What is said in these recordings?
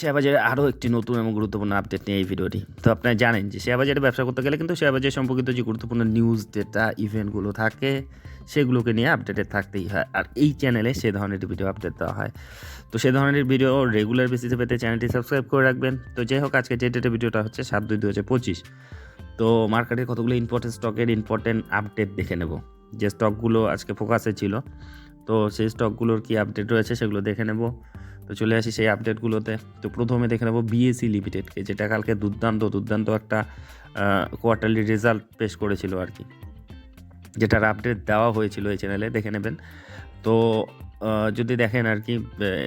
শেয়ারবাজারে আরও একটি নতুন এবং গুরুত্বপূর্ণ আপডেট নিয়ে এই ভিডিওটি। তো আপনারা জানেন যে শেয়ারবাজারে ব্যবসা করতে গেলে কিন্তু শেয়ারবাজার সম্পর্কিত যে গুরুত্বপূর্ণ নিউজ ডেটা ইভেন্টগুলো থাকে, সেগুলোকে নিয়ে আপডেটেড থাকতেই হয়। আর এই চ্যানেলে সে ধরনের ভিডিও আপডেট দেওয়া হয়। তো সে ধরনের ভিডিও রেগুলার বেসিসে পেতে চ্যানেলটি সাবস্ক্রাইব করে রাখবেন। তো যাই হোক আজকে যে ডেটের ভিডিওটা হচ্ছে সাত দুই দু হাজার পঁচিশ। তো মার্কেটের কতগুলো ইম্পর্টেন্ট স্টকের ইম্পর্টেন্ট আপডেট দেখে নেব। যে স্টকগুলো আজকে ফোকাসে ছিল, তো সেই স্টকগুলোর কী আপডেট রয়েছে সেগুলো দেখে নেব। তো চলে আসি সেই আপডেটগুলোতে তো প্রথমে দেখে নেব বিএসি লিমিটেডকে যেটা কালকে দুর্দান্ত দুর্দান্ত একটা কোয়ার্টারলি রেজাল্ট পেশ করেছিল আর কি। যেটার আপডেট দেওয়া হয়েছিল এই চ্যানেলে দেখে নেবেন। তো যদি দেখেন আর কি,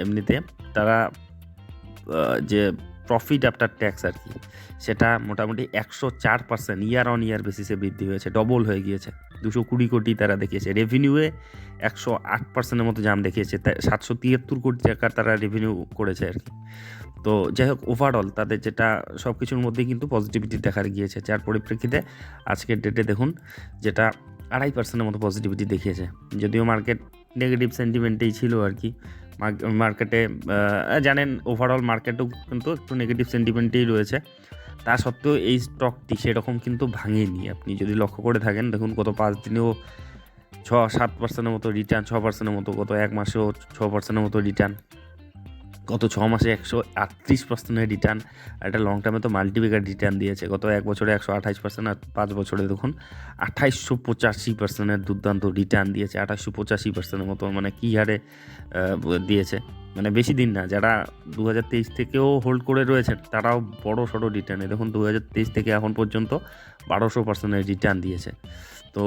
এমনিতে তারা যে প্রফিট আফটার ট্যাক্স আর কি। সেটা মোটামুটি একশো চার পার্সেন্ট ইয়ার অন ইয়ার বেসিসে বৃদ্ধি হয়েছে ডবল হয়ে গিয়েছে। দুশো কুড়ি কোটি তারা দেখিয়েছে। রেভিনিউয়ে একশো আট পার্সেন্টের মতো জাম দেখিয়েছে। সাতশো তিয়াত্তর কোটি টাকা তারা রেভিনিউ করেছে আর কি। তো যাই হোক ওভারঅল তাদের যেটা সব কিছুর মধ্যেই কিন্তু পজিটিভিটি দেখা গিয়েছে। যার পরিপ্রেক্ষিতে আজকের ডেটে দেখুন, যেটা আড়াই পার্সেন্টের মতো পজিটিভিটি দেখিয়েছে। যদিও মার্কেট নেগেটিভ সেন্টিমেন্টেই ছিল আর কি। মার্কেটে জানেন ওভারঅল মার্কেটও কিন্তু একটু নেগেটিভ সেন্টিমেন্টেই রয়েছে। তা সত্ত্বেও এই স্টকটি সেরকম কিন্তু ভাঙেনি। আপনি যদি লক্ষ্য করে থাকেন, দেখুন গত পাঁচ দিনেও ছ, সাত পার্সেন্টের মতো রিটার্ন ছ পার্সেন্টের মতো গত এক মাসেও ছ পার্সেন্টের মতো রিটার্ন গত ছ মাসে একশো আটত্রিশ পার্সেন্টের রিটার্ন আর এটা লং টার্মে তো মাল্টিপিকার রিটার্ন দিয়েছে। গত এক বছরে একশো আঠাইশ পার্সেন্ট আর পাঁচ বছরে দেখুন, আঠাইশশো পঁচাশি পার্সেন্টের দুর্দান্ত রিটার্ন দিয়েছে। আঠাশশো পঁচাশি পার্সেন্টের মতো মানে কী হারে দিয়েছে। মানে বেশি দিন না, যারা দু হাজার তেইশ থেকেও হোল্ড করে রয়েছেন, তারাও বড় সড়ো রিটার্নে দেখুন দু হাজার তেইশ থেকে এখন পর্যন্ত বারোশো পার্সেন্টের রিটার্ন দিয়েছে। তো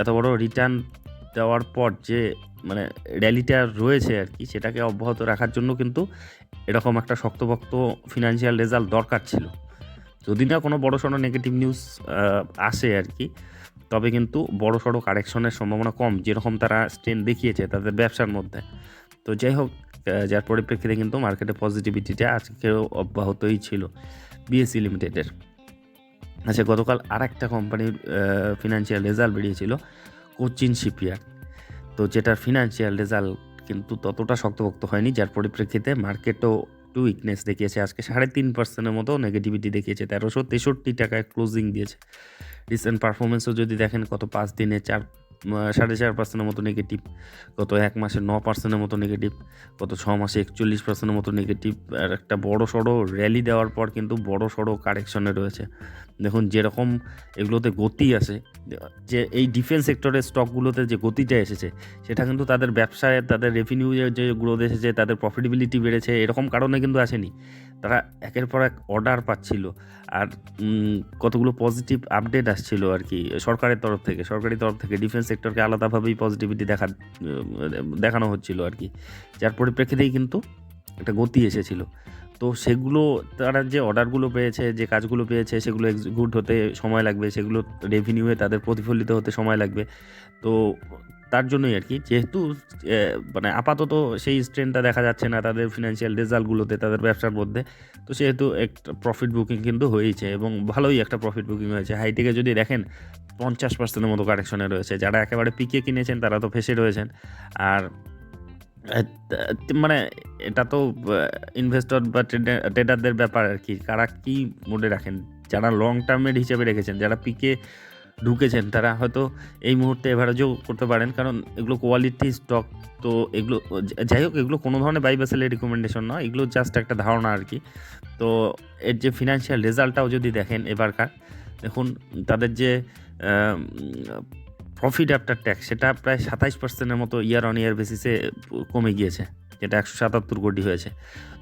এত বড় রিটার্ন দেওয়ার পর যে মানে র্যালিটা রয়েছে আর কি, সেটাকে অব্যাহত রাখার জন্য কিন্তু এরকম একটা শক্তপোক্ত ফিনান্সিয়াল রেজাল্ট দরকার ছিল। যদি না কোনো বড় সড়ো নেগেটিভ নিউজ আসে আর কি, তবে কিন্তু বড় সড়ো কারেকশনের সম্ভাবনা কম, যেরকম তারা স্ট্রেন দেখিয়েছে তাদের ব্যবসার মধ্যে। তো যাই হোক যার পরিপ্রেক্ষিতে কিন্তু মার্কেটে পজিটিভিটিটা আজকেও অব্যাহতই ছিল বিএসসি লিমিটেডের আচ্ছা গতকাল আর একটা কোম্পানির ফিনান্সিয়াল রেজাল্ট বেরিয়েছিল কোচিন শিপইয়ার্ড। তো যেটার ফিনান্সিয়াল রেজাল্ট কিন্তু ততটা শক্তভক্ত হয়নি, যার পরিপ্রেক্ষিতে মার্কেটও একটু উইকনেস দেখিয়েছে। আজকে সাড়ে তিন পার্সেন্টের মতো নেগেটিভিটি দেখিয়েছে, তেরোশো তেষট্টি টাকায় ক্লোজিং দিয়েছে। রিসেন্ট পারফরমেন্সও যদি দেখেন কত পাঁচ দিনে চার সাড়ে চার পার্সেন্টের মতো নেগেটিভ গত এক মাসে ন পার্সেন্টের মতো নেগেটিভ গত ছ মাসে একচল্লিশ পার্সেন্টের মতো নেগেটিভ আর একটা বড় সড়ো র্যালি দেওয়ার পর কিন্তু বড় সড়ো কারেকশনে রয়েছে। দেখুন, যেরকম এগুলোতে গতি আসে যে এই ডিফেন্স সেক্টরের স্টকগুলোতে যে গতিটা এসেছে, সেটা কিন্তু তাদের ব্যবসায়, তাদের রেভিনিউ যে গ্রোথ এসেছে, তাদের প্রফিটেবিলিটি বেড়েছে, এরকম কারণে কিন্তু আসেনি। তারা একের পর এক অর্ডার পাচ্ছিল, আর কতগুলো পজিটিভ আপডেট আসছিল আর কি, সরকারের তরফ থেকে, সরকারি তরফ থেকে ডিফেন্স সেক্টরকে আলাদাভাবেই পজিটিভিটি দেখা দেখানো হচ্ছিল আর কি। যার পরিপ্রেক্ষিতেই কিন্তু একটা গতি এসেছিল। তো সেগুলো, তারা যে অর্ডারগুলো পেয়েছে, যে কাজগুলো পেয়েছে, সেগুলো এক্সিকিউট হতে সময় লাগবে, সেগুলো রেভিনিউয়ে তাদের প্রতিফলিত হতে সময় লাগবে। তো তার জন্যই আর কি। যেহেতু মানে আপাতত সেই স্ট্রেনটা দেখা যাচ্ছে না তাদের ফিনান্সিয়াল রেজাল্টগুলোতে তাদের ব্যবসার মধ্যে। তো সেহেতু একটা প্রফিট বুকিং কিন্তু হয়েছে এবং ভালোই একটা প্রফিট বুকিং হয়েছে। হাইটেকে যদি দেখেন, পঞ্চাশ পার্সেন্টের মতো কারেকশনে রয়েছে। যারা একেবারে পিকে কিনেছেন, তারা তো ফেসে রয়েছেন। আর মানে এটা তো ইনভেস্টর বা ট্রেডারদের ব্যাপার আর কি। কারা কী মোডে রাখেন? যারা লং টার্মের হিসেবে রেখেছেন, যারা পিকে ঢুকেছেন, তারা হয়তো এই মুহূর্তে এভারেজও করতে পারেন, কারণ এগুলো কোয়ালিটি স্টক তো এগুলো যাই হোক, এগুলো কোনো ধরনের বাই বেসেলের রিকমেন্ডেশন নয়, এগুলো জাস্ট একটা ধারণা আর কি। তো এর যে ফিনান্সিয়াল রেজাল্টটাও যদি দেখেন এবারকার, দেখুন তাদের যে প্রফিট আফটার ট্যাক্স সেটা প্রায় সাতাইশ পার্সেন্টের মতো ইয়ার অন ইয়ার বেসিসে কমে গিয়েছে, যেটা একশো সাতাত্তর কোটি হয়েছে।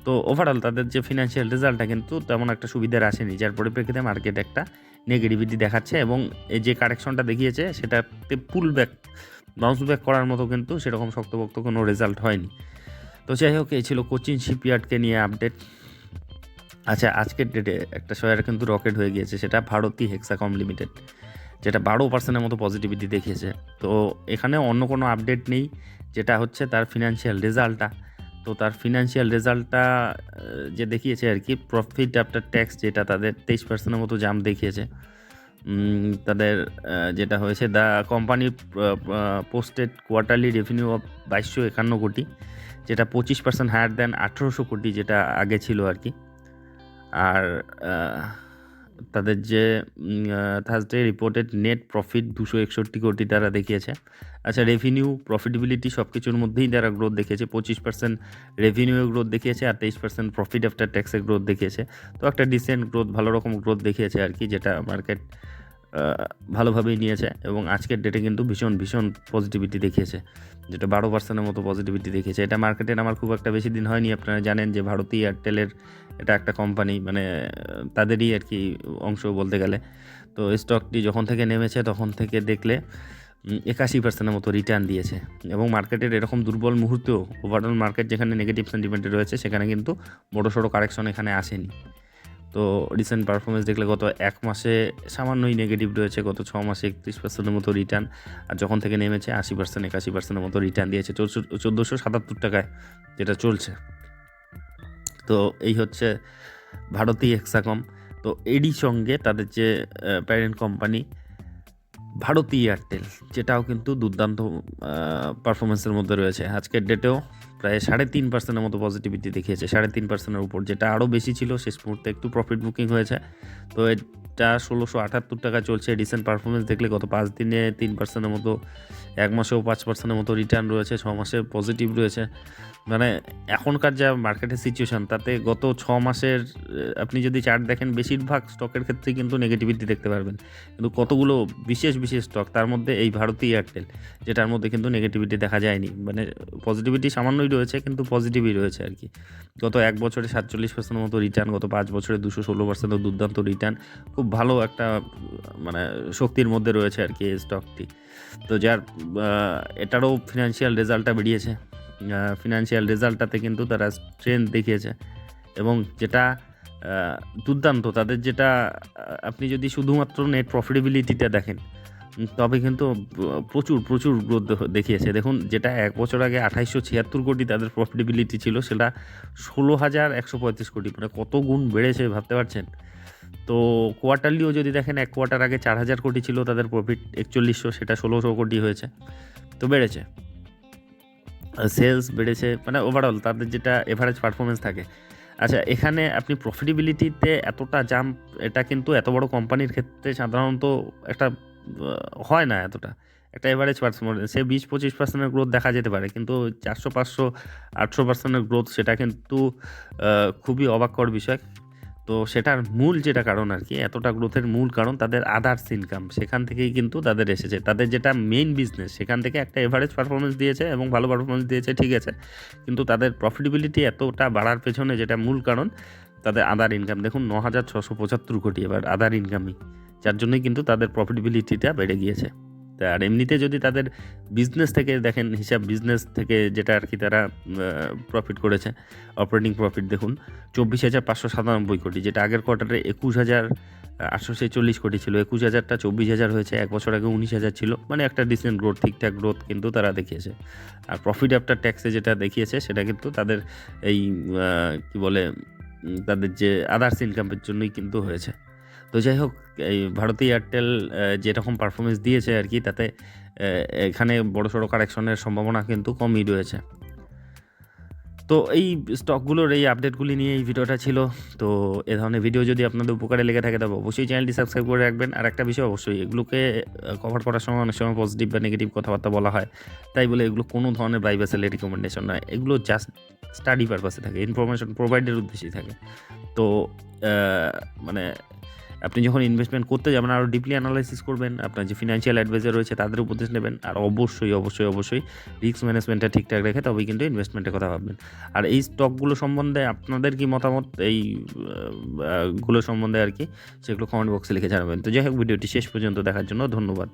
তো ওভারঅল তাদের যে ফিনান্সিয়াল রেজাল্টটা কিন্তু তেমন একটা সুবিধার আসেনি যার পরিপ্রেক্ষিতে মার্কেট একটা নেগেটিভিটি দেখাচ্ছে এবং এই যে কারেকশনটা দেখিয়েছে, সেটাতে পুল ব্যাক বাউন্স ব্যাক করার মতো কিন্তু সেরকম শক্তপোক্ত কোনো রেজাল্ট হয়নি। তো যাই হোক, এই ছিল কোচিন শিপইয়ার্ডকে নিয়ে আপডেট আচ্ছা আজকের ডেটে একটা শেয়ার কিন্তু রকেট হয়ে গিয়েছে, সেটা ভারতী হেক্সাকম লিমিটেড যেটা বারো পার্সেন্টের মতো পজিটিভিটি দেখিয়েছে। তো এখানে অন্য কোনো আপডেট নেই, যেটা হচ্ছে তার ফিনান্সিয়াল রেজাল্টটা তো তার ফিনান্সিয়াল রেজাল্টটা যে দেখিয়েছে আর কি প্রফিট আফটার ট্যাক্স যেটা তাদের তেইশ পার্সেন্টের মতো জাম দেখিয়েছে। তাদের যেটা হয়েছে the company posted quarterly revenue of বাইশশো একান্ন কোটি, যেটা পঁচিশ পার্সেন্ট হায়ার দেন আঠেরোশো কোটি যেটা আগে ছিল আর কি। আর তাদের যে থার্সডে রিপোর্টেড নেট প্রফিট দুশো একষট্টি কোটি তারা দেখিয়েছে। আচ্ছা রেভিনিউ প্রফিটেবিলিটি সব কিছুর মধ্যেই তারা গ্রোথ দেখিয়েছে। পঁচিশ পার্সেন্ট রেভিনিউ গ্রোথ দেখিয়েছে আর তেইশ পার্সেন্ট প্রফিট আফটার ট্যাক্সের গ্রোথ দেখিয়েছে। তো একটা ডিসেন্ট গ্রোথ ভালো রকম গ্রোথ দেখিয়েছে আর কি, যেটা মার্কেট ভালোভাবেই নিয়েছে এবং আজকের ডেটে কিন্তু ভীষণ ভীষণ পজিটিভিটি দেখিয়েছে। যেটা বারো পার্সেন্টের মতো পজিটিভিটি দেখিয়েছে। এটা মার্কেটে আমার খুব একটা বেশি দিন হয়নি। আপনারা জানেন যে ভারতী এয়ারটেলের এটা একটা কোম্পানি মানে তাদেরই আর কি অংশ বলতে গেলে। তো স্টকটি যখন থেকে নেমেছে, তখন থেকে দেখলে একাশি পার্সেন্টের মতো রিটার্ন দিয়েছে। এবং মার্কেটের এরকম দুর্বল মুহূর্তেও ওভারঅল মার্কেট যেখানে নেগেটিভ সেন্টিমেন্টে রয়েছে, সেখানে কিন্তু বড় সড়ো কারেকশন এখানে আসেনি। তো রিসেন্ট পারফরমেন্স দেখলে গত এক মাসে সামান্যই নেগেটিভ রয়েছে, গত ছ মাসে একত্রিশ পার্সেন্টের মতো রিটার্ন আর যখন থেকে নেমেছে আশি পার্সেন্ট একাশি পার্সেন্টের মতো রিটার্ন দিয়েছে, চোদ্দোশো সাতাত্তর টাকায় যেটা চলছে। তো এই হচ্ছে ভারতী এক্সাকম তো এরই সঙ্গে তাদের যে প্যারেন্ট কোম্পানি ভারতী এয়ারটেল যেটাও কিন্তু দুর্দান্ত পারফরমেন্সের মধ্যে রয়েছে। আজকের ডেটেও প্রায় সাড়ে তিন পার্সেন্টের মতো পজিটিভিটি দেখিয়েছে। সাড়ে তিন পার্সেন্টের উপর, যেটা আরও বেশি ছিল, শেষ মুহূর্তে একটু প্রফিট বুকিং হয়েছে। তো এটা ষোলোশো আটাত্তর টাকা চলছে রিসেন্ট পারফরমেন্স দেখলে গত পাঁচ দিনে তিন পার্সেন্টের মতো, এক মাসেও পাঁচ পার্সেন্টের মতো রিটার্ন রয়েছে, ছ মাসে পজিটিভ রয়েছে। মানে এখনকার যা মার্কেটের সিচুয়েশন তাতে গত ছ মাসের, আপনি যদি চার্ট দেখেন, বেশিরভাগ স্টকের ক্ষেত্রে কিন্তু নেগেটিভিটি দেখতে পারবেন। কিন্তু কতগুলো বিশেষ বিশেষ স্টক তার মধ্যে এই ভারতীয় এয়ারটেল যেটার মধ্যে কিন্তু নেগেটিভিটি দেখা যায়নি। মানে পজিটিভিটি সামান্যই রয়েছে, কিন্তু পজিটিভই রয়েছে আর কি। গত এক বছরে সাতচল্লিশ পার্সেন্টের মতো রিটার্ন গত পাঁচ বছরে দুশো ষোলো পার্সেন্টের দুর্দান্ত রিটার্ন খুব ভালো একটা মানে শক্তির মধ্যে রয়েছে আর কি এই স্টকটি তো যার এটারও ফিনান্সিয়াল রেজাল্টটা বেরিয়েছে। ফিনান্সিয়াল রেজাল্টটাতে কিন্তু তারা স্ট্রেংথ দেখিয়েছে। এবং যেটা দুর্দান্ত, তাদের যেটা আপনি যদি শুধুমাত্র নেট প্রফিটেবিলিটিটা দেখেন তবে কিন্তু প্রচুর প্রচুর গ্রোথ দেখিয়েছে। দেখুন, যেটা এক বছর আগে আঠাইশশো ছিয়াত্তর কোটি তাদের প্রফিটেবিলিটি ছিল, সেটা ষোলো হাজার একশো পঁয়ত্রিশ কোটি। মানে কত গুণ বেড়েছে, ভাবতে পারছেন? তো কোয়ার্টারলিও যদি দেখেন, এক কোয়ার্টার আগে চার হাজার কোটি ছিল, তাদের প্রফিট একচল্লিশশো, সেটা ষোলোশো কোটি হয়েছে। তো বেড়েছে। সেলস বেড়েছে মানে ওভারঅল তাদের যেটা এভারেজ পারফরমেন্স থাকে। আচ্ছা এখানে আপনি প্রফিটেবিলিটিতে এতটা জাম্প এটা কিন্তু এত বড় কোম্পানির ক্ষেত্রে সাধারণত একটা হয় না এতটা। একটা এভারেজ পারফরমেন্স সে বিশ পঁচিশ পার্সেন্টের গ্রোথ দেখা যেতে পারে, কিন্তু চারশো, পাঁচশো, আটশো পার্সেন্টের গ্রোথ সেটা কিন্তু খুবই অবাককর বিষয়। তো সেটার মূল যেটা কারণ আর কি, এতটা গ্রোথের মূল কারণ তাদের আদার্স ইনকাম সেখান থেকেই কিন্তু তাদের এসেছে। তাদের যেটা মেইন বিজনেস সেখান থেকে একটা এভারেজ পারফরমেন্স দিয়েছে এবং ভালো পারফরমেন্স দিয়েছে, ঠিক আছে। কিন্তু তাদের প্রফিটেবিলিটি এতটা বাড়ার পেছনে যেটা মূল কারণ, তাদের আদার ইনকাম দেখুন ন হাজার ছশো পঁচাত্তর কোটি এবার আদার ইনকামই যার জন্যই কিন্তু তাদের প্রফিটেবিলিটিটা বেড়ে গিয়েছে। আর এমনিতে যদি তাদের বিজনেস থেকে দেখেন, হিসাব বিজনেস থেকে যেটা আর কি তারা প্রফিট করেছে অপারেটিং প্রফিট দেখুন, চব্বিশ হাজার পাঁচশো সাতানব্বই কোটি, যেটা আগের কোয়ার্টারে একুশ হাজার আটশো ছেচল্লিশ কোটি ছিল, একুশ হাজারটা চব্বিশ হাজার হয়েছে, এক বছর আগে উনিশ হাজার ছিল মানে একটা ডিসেন্ট গ্রোথ ঠিকঠাক গ্রোথ কিন্তু তারা দেখিয়েছে। আর প্রফিট আফটার ট্যাক্সে যেটা দেখিয়েছে, সেটা কিন্তু তাদের এই কি বলে তাদের যে আদার্স ইনকামের জন্যই কিন্তু হয়েছে। তো যাই হোক, এই ভারতী এয়ারটেল যেরকম পারফরমেন্স দিয়েছে আর কি, তাতে এখানে বড় সড়ো কারেকশনের সম্ভাবনা কিন্তু কমই রয়েছে। তো এই স্টকগুলোর এই আপডেটগুলি নিয়ে এই ভিডিওটা ছিল। তো এ ধরনের ভিডিও যদি আপনাদের উপকারে লেগে থাকে, তবে অবশ্যই চ্যানেলটি সাবস্ক্রাইব করে রাখবেন। আর একটা বিষয় অবশ্যই, এগুলোকে কভার করার সময় অনেক সময় পজিটিভ বা নেগেটিভ কথাবার্তা বলা হয়। তাই বলে এগুলো কোনো ধরনের বাই বাসেলে রিকমেন্ডেশন নয়। এগুলো জাস্ট স্টাডি পারপাসে থাকে ইনফরমেশন প্রোভাইডের উদ্দেশ্যেই থাকে। তো মানে আপনি যখন ইনভেস্টমেন্ট করতে যাবেন আরও ডিপলি অ্যানালাইসিস করবেন, আপনার যে ফিনান্সিয়াল অ্যাডভাইজার রয়েছে তাদের উপদেশ নেবেন, আর অবশ্যই অবশ্যই অবশ্যই রিস্ক ম্যানেজমেন্টটা ঠিকঠাক রেখে তবেই কিন্তু ইনভেস্টমেন্টের কথা ভাববেন। আর এই স্টকগুলো সম্বন্ধে আপনাদের কি মতামত? এই গুলো সম্বন্ধে আর কি সেগুলো কমেন্ট বক্সে লিখে জানাবেন। তো যাই হোক, ভিডিওটি শেষ পর্যন্ত দেখার জন্য ধন্যবাদ।